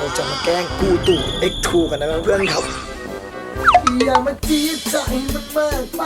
เราจะมาแกล้งกูตู่ X2 กันนะเพื่อนๆครับ อย่ามาจี้ใจมันมากไป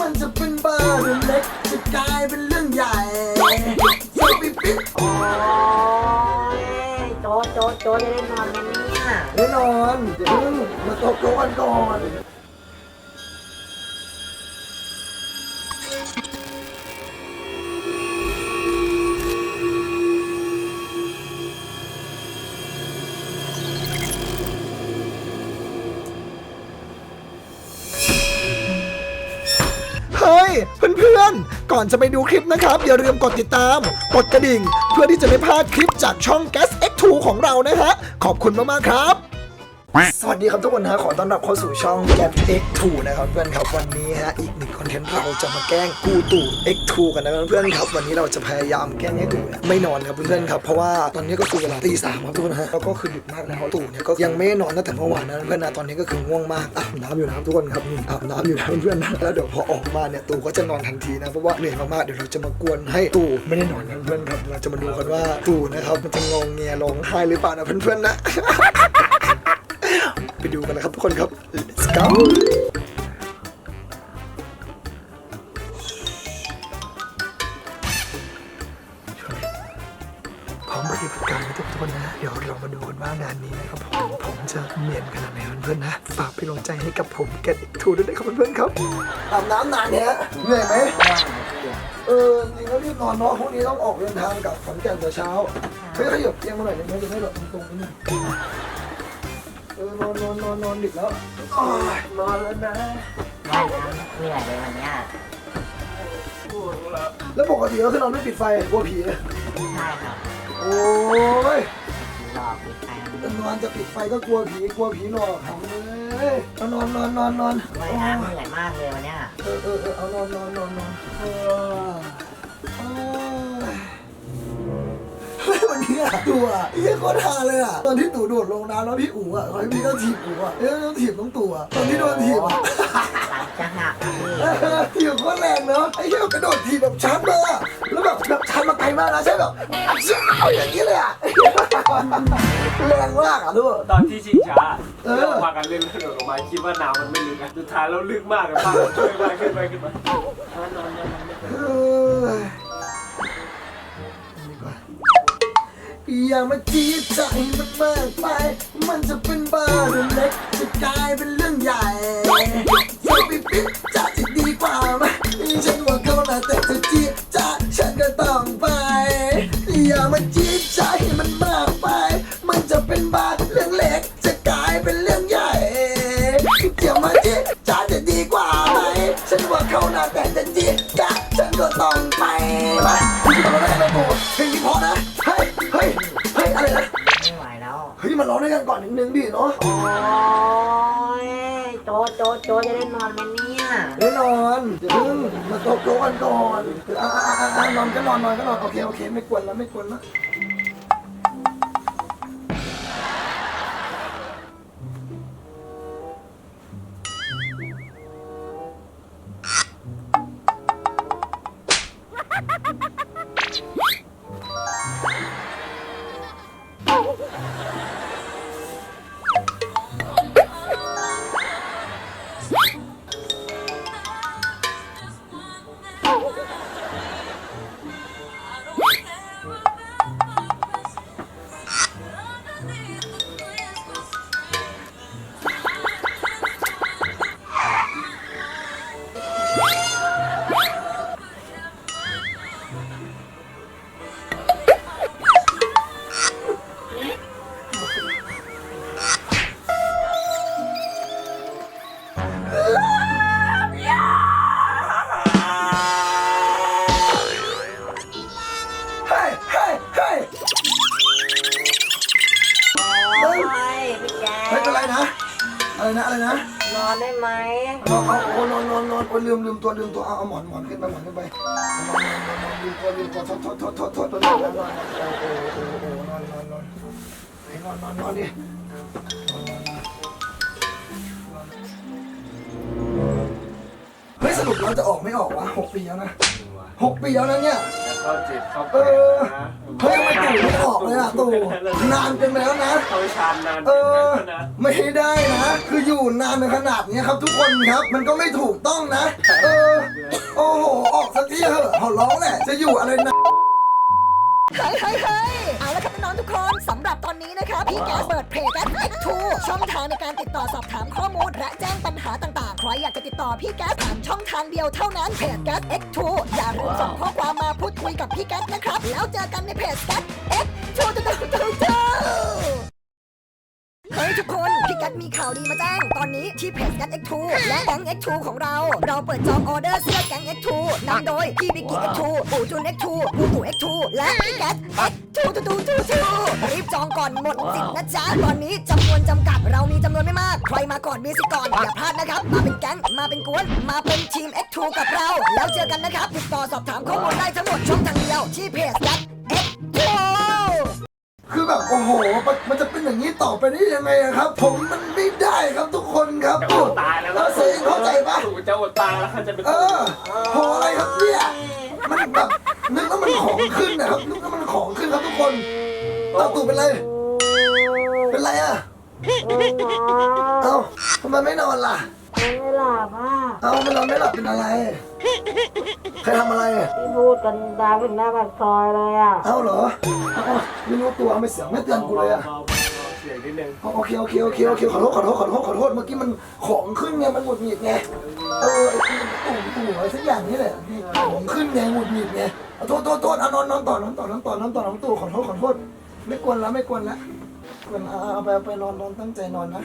มันจะเป็นบ้าเรื่องเล็กจะกลายเป็นเรื่องใหญ่สปิปิดโอ้ยโจโจโจจะได้นอนกันเนี่ยแน่นอนเดี๋ยวเพิ่งมาตกลงกันก่อน ก่อนจะไปดูคลิปนะครับ อย่าลืมกดติดตาม กดกระดิ่ง เพื่อที่จะไม่พลาดคลิปจากช่อง Gas X2 ของเรานะฮะ ขอบคุณมาก ๆ ครับ สวัสดีครับทุกคนนะฮะ ขอต้อนรับเข้าสู่ช่อง Gas X2 นะครับเพื่อนครับวันนี้ฮะอีกหนึ่งค อนเทนต์เราจะมาแกล้งกูตู่ X2 กันนะเพื่อนครับวันนี้เราจะพยายามแกล้งให้ตู่เนี่ยไม่นอนครับเพื่อนๆครับเพราะว่าตอนนี้ก็คือเวลาตีสามครับทุกคนฮะแล้วก็คือดึกมากแล้วตู่เนี่ยก็ยังไม่นอนตั้งแต่เมื่อวานนะเพื่อนนะตอนนี้ก็คือง่วงมากอาบน้ำอยู่นะครับทุกคนครับนี่อาบน้ำอยู่นะเพื่อนๆนะแล้วเดี๋ยวพอออกมาเนี่ยตู่ก็จะนอนทันทีนะเพราะว่าเหนื่อยมากๆเดี๋ยวเราจะมากวนให้ตู่ไม่ได้นอนนะเพื่อนๆครับเราจะมาดูกันว่าตู่นะครับมันจะงงเงียร้องไห้หรือเปล่านะเพื่อนๆนะไปดูกันนะครับทุกคนครับ let's go ทุกคนนะ เดี๋ยวเรามาดูกันว่างานนี้นะครับผมผมจะเนียนขนาดไหนเพื่อนๆนะ ฝากเป็นกำลังใจให้กับผมแกอีกทูด้วยนะครับเพื่อนๆครับอาบน้ำนานเนี่ยเหนื่อยไหมเออจริงแล้วรีบนอนเนาะพรุ่งนี้ต้องออกเดินทางกลับขอนแก่นแต่เช้าเฮ้ยขยับเตียงมาหน่อยได้ไหมจะได้แบบตรงๆนิดนึงเออนอนนอนนอนนอนดึกแล้วอ้ายนอนแล้วนะไม่นะเหนื่อยเลยวันเนี้ยแล้วปกติก็คือนอนไม่ปิดไฟกลัวผีใช่ครับ โอ้ยหลอกปิดไฟนะจะนอนจะปิดไฟก็กลัวผีกลัวผีหลอกทำเลยเอานอนนอนนอนนอนไม่โอ้นะยเหนื่อยมากเลยวันเนี้ยเออเออเออเอานอนนอนนอนนอนเออโอ้ยเฮ้ยวันนี้อะตู่อะเฮียโคตรฮาเลยอะตอนที่ตู่โดดลงน้ำแล้วพี่อู๋อะเขาให้พี่ต้องถีบอู๋อะเอ้ยต้องถีบต้องตู่อะตอนที่โดนถีบอะหลังจะหักอะพี่เออถีบโคตรแรงเนาะไอ้เหี้ยกระโดดถีบแบบชันเลยอะ แล้วแบบแบบชันมาไกลมากนะใช่แบบเจ้าอย่างนี้เลยอะแรงมากอะทุกคน ตอนที่ชิงช้าเออ เราพากันเล่นแล้วโดดลงมาคิดว่าน้ำมันไม่ลึกอะสุดท้ายเราลึกมากเลยพากันช่วยไปขึ้นไปขึ้นไปเอานอนนอนนอนเออดีกว่าอย่ามาจี้ใจมันมากไป มันจะเป็นบ้าเรื่องเล็ก จะกลายเป็นเรื่องใหญ่สปิปิดจะจะดีกว่าไหมฉัน ใจมันมากไป มันจะเป็นบ้าเรื่องเล็ก จะกลายเป็นเรื่องใหญ่ เดี๋ยวมาจี้จะจะดีกว่าไหม ฉันว่าเขาน่ะแต่จะจี้จะฉันก็ต้องไปไปที่มาแล้วกันนะกูเพลงนี้เพอนะ เฮ้ย เฮ้ย เฮ้ย อะไรนะ ไม่ไหวแล้ว เฮ้ยมาร้องด้วยกันก่อนนิดนึงดิเนาะโอ้ยโจโจโจจะได้นอนกันเนี่ย แน่นอนเดี๋ยวเพิ่งมาตกลงกันก่อนอ่าอ่าอ่าอ่านอนก็นอนนอนก็นอน โอเค โอเค ไม่กวนแล้ว ไม่กวนแล้ว ได้ไหมเอาเอาโอ้นอนนอนนอนโอ้ลืมลืมตัวลืมตัวเอาเอาหมอนหมอนขึ้นไปหมอนขึ้นไปนอนนอนนอนนอนลืมตัวลืมตัวทษโทษโทษโทษโทษโทษนอนนอนนอนโอ้โอ้โอ้โอ้นอนนอนนอนให้นอนนอนนอนดินอนนอนนอนเฮ้ยสรุปเราจะออกไม่ออกวะหกปีแล้วนะหกปีแล้วนะเนี่ย เข้าเจ็ดเข้าแปเอดอ นะเฮ้ยทำไมตู่ไม่ออกเลยอะตู่นานเกินไปแล้วนะ เขาชานนานเออนะไม่ได้นะ คืออยู่นานในขนาดนี้ครับทุกคนครับ มันก็ไม่ถูกต้องนะ เออ โอ้โห ออกสักทีเถอะขอร้องแหละ จะอยู่อะไรนะ เฮ้ยเฮ้ยเฮ้ยเอาละครับน้องๆทุกคนสำหรับตอนนี้นะคะพี่แก๊สเปิดเพจแก๊ส X2 ช่องทางในการติดต่อสอบถามข้อมูลและแจ้งปัญหาต่างๆ ใครอยากจะติดต่อพี่แก๊สผ่านช่องทางเดียวเท่านั้นเพจแก๊ส X2 อย่าลืมส่งข้อความมาพูดคุยกับพี่แก๊สนะครับ แล้วเจอกันในเพจแก๊ส มีข่าวดีมาแจ้ง ตอนนี้ที่เพจแก๊ส X2 และแก๊ง X2 ของเรา เราเปิดจองออเดอร์เสื้อแก๊ง X2 นำโดยพี่บิกกี้ X2 ปู่จุน X2 ปูตู่ X2 และพี่แก๊ส X2 ทูทูทูทูรีบจองก่อนหมดสิทธิ์นะจ๊ะ ตอนนี้จำนวนจำกัดเรามีจำนวนไม่มาก ใครมาก่อนมีสิทธิ์ก่อน อย่าพลาดนะครับ มาเป็นแก๊ง มาเป็นกวน มาเป็นทีม X2 กับเรา แล้วเจอกันนะครับ ติดต่อสอบถามข้อมูลได้ทั้งหมดช่องทางเดียวที่เพจ โอ้โหมันมันจะเป็นอย่างนี้ต่อไปได้ยังไงอะครับ ผมมันไม่ได้ครับทุกคนครับจะอตู่ดตายแล้วเออเซนเข้าใจปะตู่จะอดตายแล้วเขาจะเป็นเออพออะไรครับเนี่ยมันแบบนึกว่ามันของขึ้นนะครับนึกว่ามันของขึ้นครับทุกคนเอาตู่เป็นไร เป็นไรอะเอ้าทำไมไม่นอนล่ะ ไม่หลับอะ เอ้าไม่นอนไม่หลับเป็นอะไร ใครทำอะไรพี่พูดกันดังถึงหน้าปากซอยเลยอะ เอ้าเหรอเอ้าไม่รู้ตัวไม่เสียงไม่เตือนกูเลยอะเบาๆเสียงนิดนึงโอเคโอเคโอเคโอเคขอโทษขอโทษขอโทษขอโทษเมื่อกี้มันของขึ้นไงมันหงุดหงิดไงเออไอ้ตู่ตู่อะไรสักอย่างนี่แหละของขึ้นไงหงุดหงิดไงเอาโทษโทษโทษเอานอนนอนต่อนอนต่อนอนต่อนอนต่อน้องตู่ขอโทษขอโทษไม่กวนแล้วไม่กวนแล้วกวนเอาเอาไปเอาไปนอนนอนตั้งใจนอนนะนะ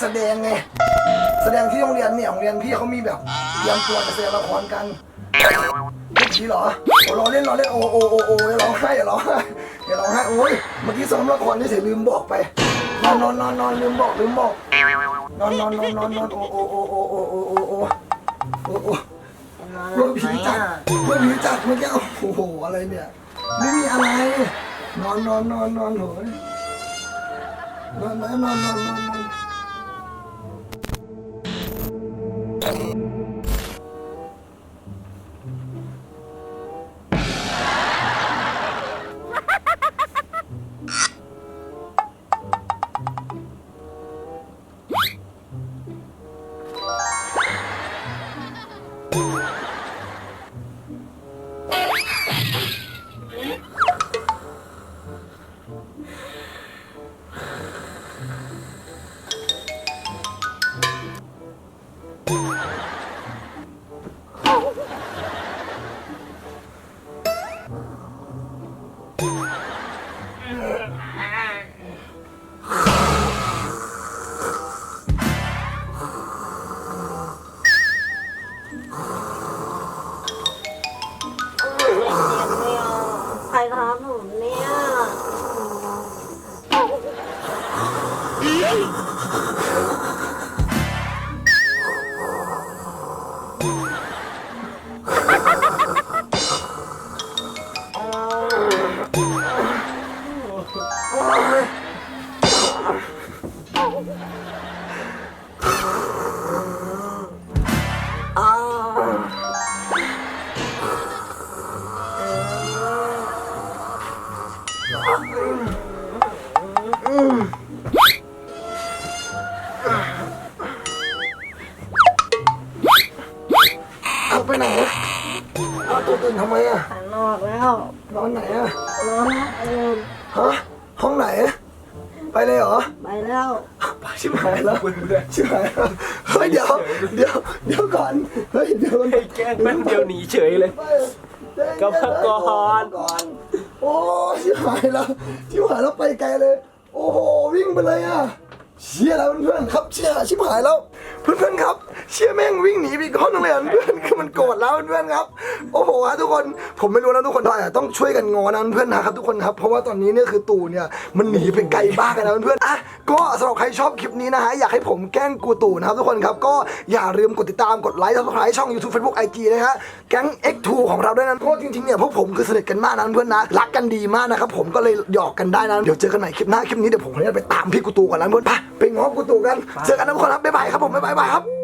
แสดงไง แสดงที่โรงเรียนเนี่ยโรงเรียนพี่เขามีแบบเตรียมตัวจะแสดงละครกันพูดผีเหรอโอ้รอเล่นรอเล่นโอ้โอ้โอ้โอ้อย่าร้องไห้อย่าร้องไห้อย่าร้องไห้โอ้ยเมื่อกี้ซ้อมละครนี่เฉยลืมบอกไปนอนนอนนอนนอนลืมบอกลืมบอกนอนนอนนอนนอนนอนโอ้โอ้โอ้โอ้โอ้โอ้โอ้โอ้โอ้โอ้ลัวผีจัดกลัวผีจัดเมื่อกี้โอ้โหอะไรเนี่ยไม่มีอะไร นอนนอนนอนนอนโหยนอนนอนนอนนอนนอน Thank you. ใครทำผมเนี่ย ไปไหนเอาตัวตื่นทำไมอะข้างนอกแล้วนอนไหนอะ ร้อนเอิมฮะ ห้องไหน ไปเลยเหรอ ไปแล้ว ชิบหายแล้ว ชิบหายแล้วเฮ้ยเดี๋ยว เดี๋ยว เดี๋ยวก่อน เฮ้ยเดี๋ยวมันแกล้งแป๊บเดียวหนีเฉยเลย กลับมาก่อน ก่อน โอ้ชิบหายแล้ว ชิบหายแล้วไปไกลเลย โอ้โห วิ่งไปเลยอะ เชี่ยแล้วเพื่อนๆครับเชี่ยชิบหายแล้ว เพื่อนๆครับ เชี่ยแม่งวิ่งหนีไปกห้องนึงเลยอะเพื่อนคือมันโกรธแล้วเพื่อนๆครับ โอ้โหฮะทุกคนผมไม่รู้นะทุกคนทายต้องช่วยกันงอนะเพื่อนๆนะครับทุกคนครับเพราะว่าตอนนี้เนี่ยคือตู่เนี่ยมันหนีไปไกลมากแล้วเพื่อนๆอะ ก็สำหรับใครชอบคลิปนี้นะฮะอยากให้ผมแกล้งกูตู่นะครับทุกคนครับก็อย่าลืมกดติดตามกดไลค์ซับสไครต์ช่อง YouTube Facebook IG นะฮะแก๊ง X2 ของเราด้วยนะเพราะจริงๆเนี่ยพวกผมคือสนิทกันมากนะเพื่อนนะรักกันดีมากนะครับผมก็เลยหยอกกันได้นะเดี๋ยวเจอกันใหม่คลิปหน้าคลิปนี้เดี๋ยวผมขออนุญาตไปตามพี่กูตู่ก่อนนะเพื่อนไปไปง้อกูตู่กันเจอกันนะทุกคนครับบ๊ายบายครับผมบ๊ายบายครับ